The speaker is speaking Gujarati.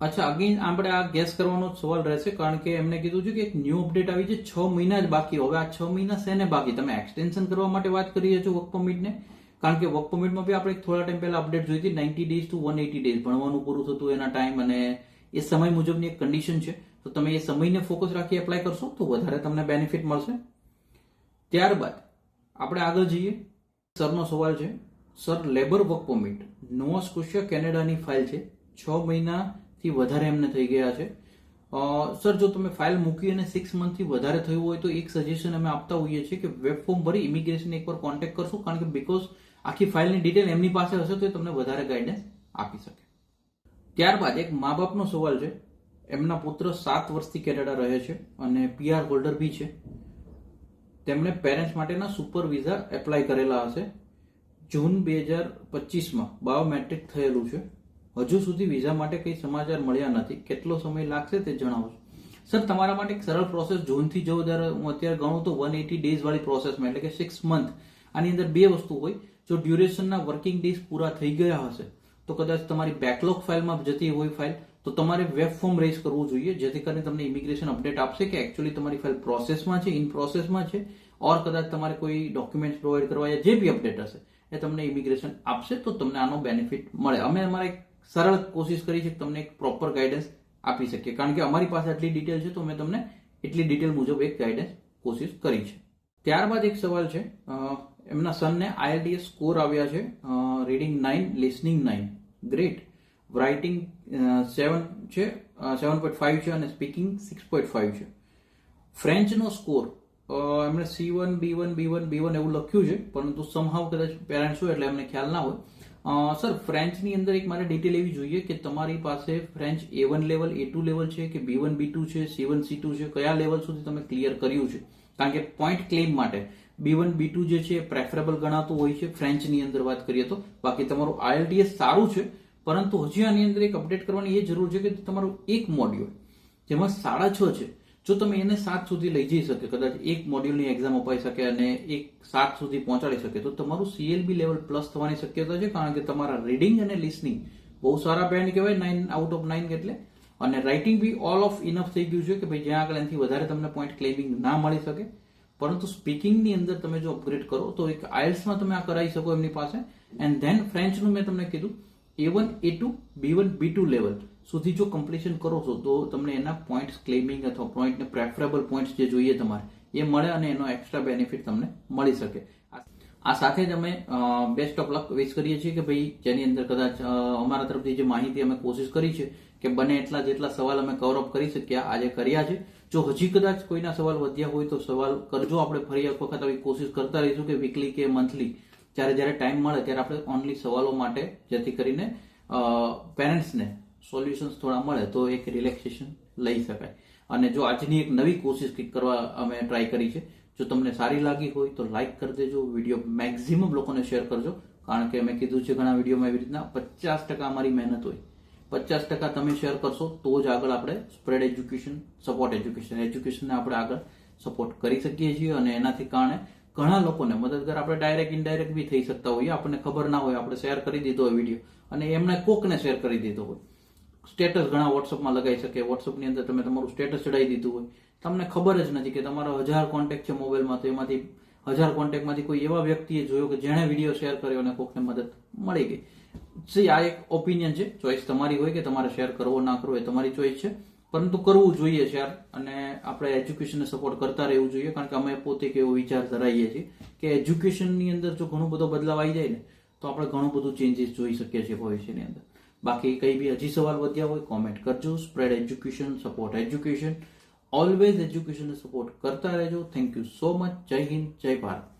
અચ્છા, અગેન, આપણે આ ગેસ કરવાનો સવાલ રહેશે, કારણ કે એમને કીધું છે કે એક ન્યૂ અપડેટ આવી છે, છ મહિના જ બાકી. હવે આ છ મહિના શેને બાકી? તમે એક્સટેન્શન કરવા માટે વાત કરી છો વર્ક પરમિટને કારણ કે વર્ક પરમિટમાં બી આપણે થોડા ટાઈમ પહેલા અપડેટ જોઈ હતી ninety days to one eighty days ભણવાનું પૂરું થતું એના ટાઈમ અને એ સમય મુજબની એક કન્ડિશન છે. તો તમે એ સમયને ફોકસ રાખી એપ્લાય કરશો તો વધારે તમને બેનિફિટ મળશે. ત્યારબાદ, આપણે આગળ જઈએ. સરનો સવાલ છે sir labour work permit Nova Scotia કેનેડાની file છે. છ મહિનાથી વધારે એમને થઈ ગયા છે. સર, જો તમે ફાઇલ મૂકી અને સિક્સ મંથથી વધારે થયું હોય તો એક સજેશન અમે આપતા હોઈએ છીએ કે વેબ ફોર્મ ભરી ઇમિગ્રેશન એકવાર કોન્ટેક્ટ કરશો, કારણ કે બિકોઝ આખી ફાઇલની ડિટેલ એમની પાસે હશે તો એ તમને વધારે ગાઈડન્સ આપી શકે. ત્યારબાદ એક મા બાપનો સવાલ છે. એમના પુત્ર સાત વર્ષથી કેનેડા રહે છે અને પીઆર હોલ્ડર બી છે. તેમણે પેરેન્ટ્સ માટેના સુપર વિઝા એપ્લાય કરેલા હશે. જૂન બે હજાર પચીસમાં બાયોમેટ્રિક થયેલું છે. હજુ સુધી વિઝા માટે કંઈ સમાચાર મળ્યા નથી. કેટલો સમય લાગશે તે જણાવો સર, તમારા માટે એક સરળ પ્રોસેસ જૂનથી જો હું અત્યારે ગણું તો વન એટી ડેઝ વાળી પ્રોસેસમાં એટલે કે સિક્સ મંથ આની અંદર બે વસ્તુ હોય. જો ડ્યુરેશનના વર્કિંગ ડેઝ પૂરા થઈ ગયા હશે, તો કદાચ તમારી બેકલોગ ફાઇલમાં જતી હોય ફાઇલ તો તમારે વેબ ફોર્મ રેઝ કરવું જોઈએ, જેથી કરીને તમને ઇમિગ્રેશન અપડેટ આપશે કે એકચ્યુઅલી તમારી ફાઇલ પ્રોસેસમાં છે ઇન પ્રોસેસમાં છે ઓર કદાચ તમારે કોઈ ડોક્યુમેન્ટ પ્રોવાઈડ કરવા જે બી અપડેટ હશે, એ તમને ઇમિગ્રેશન આપશે, તો તમને આનો બેનિફિટ મળે. અમે અમારે એક સરળ કોશિશ કરી છે તમને એક પ્રોપર ગાઈડન્સ આપી શકીએ. કારણ કે અમારી પાસે આટલી ડિટેલ છે તો અમે તમને એટલી ડિટેલ મુજબ એક ગાઈડન્સ કોશિશ કરી છે. ત્યારબાદ એક સવાલ છે. એમના સનને આઈએલટીએસ સ્કોર આવ્યા છે. Reading nine listening nine great writing seven છે સેવન પોઈન્ટ ફાઇવ છે અને સ્પીકિંગ સિક્સ પોઈન્ટ ફાઇવ છે. ફ્રેન્ચનો સ્કોર એમણે C one B one B one B one એવું લખ્યું છે, પરંતુ સમહાવ કદાચ પેરેન્ટ્સ હોય એટલે એમને ખ્યાલ ના હોય. સર ફ્રેન્ચની અંદર એક મારે ડિટેલ એવી જોઈએ કે તમારી પાસે French A one level A two level છે કે બી વન બી ટુ છે સી વન સી ટુ છે? કયા લેવલ સુધી તમે ક્લિયર કર્યું છે? કારણ કે પોઈન્ટ ક્લેમ માટે બી વન બી ટુ જે છે પ્રેફરેબલ ગણાતું હોય છે. ફ્રેન્ચની અંદર વાત કરીએ તો. બાકી તમારું આઈએલટીએસ સારું છે, પરંતુ હજી આની અંદર એક અપડેટ કરવાની એ જરૂર છે કે તમારું એક મોડ્યુલ જેમાં સાડા છ છે. જો તમે એને સાત સુધી લઈ જઈ શકે, કદાચ એક મોડ્યુલની એક્ઝામ અપાઈ શકે અને એક સાત સુધી પહોંચાડી શકે, તો તમારું સીએલબી લેવલ પ્લસ થવાની શક્યતા છે, કારણ કે તમારા રીડિંગ અને લિસનિંગ બહુ સારા બેન્ડ કહેવાય નાઇન આઉટ ઓફ નાઇન એટલે. અને writing B all of enough થઈ ગયું છે કે ભાઈ જ્યાં આગળ એનાથી વધારે તમને પોઈન્ટ ક્લેમિંગ ના મળી શકે. પરંતુ સ્પીકિંગની અંદર તમે જો અપગ્રેડ કરો, તો એક આઇલ્સમાં તમે આ કરાવી શકો એમની પાસે. એન્ડ ધેન ફ્રેન્ચનું મેં તમને કીધું A one A two B one B two level સુધી જો કમ્પ્લીશન કરો છો, તો તમને એના પોઈન્ટ્સ ક્લેમિંગ અથવા પોઈન્ટને પ્રેફરેબલ પોઈન્ટ્સ જે જોઈએ તમારે, એ મળે અને એનો એક્સ્ટ્રા બેનિફિટ તમને મળી શકે. આ- સાથે જ અમે બેસ્ટ ઓફ લક વિશ કરીએ છીએ કે ભાઈ, જેની અંદર કદાચ અમારા તરફથી જે માહિતી અમે કોશિશ કરી છે કે બને એટલા જેટલા સવાલ અમે કવરઅપ કરી શક્યા આજે કર્યા છે. જો હજી કદાચ કોઈના સવાલ વધ્યા હોય તો સવાલ કરજો. આપણે ફરી એક વખત આવી કોશિશ કરતા રહીશું કે વીકલી કે મંથલી જ્યારે જ્યારે ટાઈમ મળે ત્યારે આપણે ઓનલી સવાલો માટે જેથી કરીને પેરેન્ટ્સને સોલ્યુશન્સ થોડા મળે તો એક રિલેક્સેશન લઈ શકાય. અને જો આજની એક નવી કોશિશ કંઈક કરવા અમે ટ્રાય કરી છે, જો તમને સારી લાગી હોય તો લાઇક કરી દેજો વીડિયો મેક્ઝિમમ લોકોને શેર કરજો. કારણ કે મેં કીધું છે ઘણા વિડીયોમાં એવી રીતના પચાસ ટકા અમારી મહેનત હોય. પચાસ ટકા તમે શેર કરશો તો જ આગળ આપણે સ્પ્રેડ એજ્યુકેશન સપોર્ટ એજ્યુકેશન એજ્યુકેશનને આપણે આગળ સપોર્ટ કરી શકીએ છીએ અને એનાથી કારણે ઘણા લોકોને મદદગાર આપણે ડાયરેક્ટ ઇનડાયરેક્ટ બી થઈ શકતા હોઈએ. આપણને ખબર ના હોય, આપણે શેર કરી દીધો હોય વીડિયો અને એમને કોકને શેર કરી દીધો હોય. સ્ટેટસ ઘણા વોટ્સઅપમાં લગાવી શકે. વોટ્સઅપની અંદર તમે તમારું સ્ટેટસ ચડાવી દીધું હોય. તમને ખબર જ નથી કે તમારો હજાર કોન્ટેક્ટ છે મોબાઈલમાં, તો એમાંથી હજાર કોન્ટેક્ટમાંથી કોઈ એવા વ્યક્તિએ જોયો કે જેણે વીડિયો શેર કર્યો અને કોકને મદદ મળી ગઈ. સી આ એક ઓપિનિયન છે. ચોઈસ તમારી હોય કે તમારે શેર કરવો ના કરવો એ તમારી ચોઈસ છે. પરંતુ કરવું જોઈએ શેર અને આપણે એજ્યુકેશનને સપોર્ટ કરતા રહેવું જોઈએ કારણ કે અમે પોતે એક એવો વિચાર ધરાવીએ છીએ કે એજ્યુકેશનની અંદર જો ઘણો બધો બદલાવ આવી જાય ને, તો આપણે ઘણું બધું ચેન્જીસ જોઈ શકીએ છીએ ભવિષ્યની અંદર. બાકી કઈ બી હજી સવાલ વધ્યા હોય કોમેન્ટ કરજો. Spread education support education always એજ્યુકેશનને support કરતા રહેજો. થેન્ક યુ સો મચ જય હિન્દ, જય ભારત.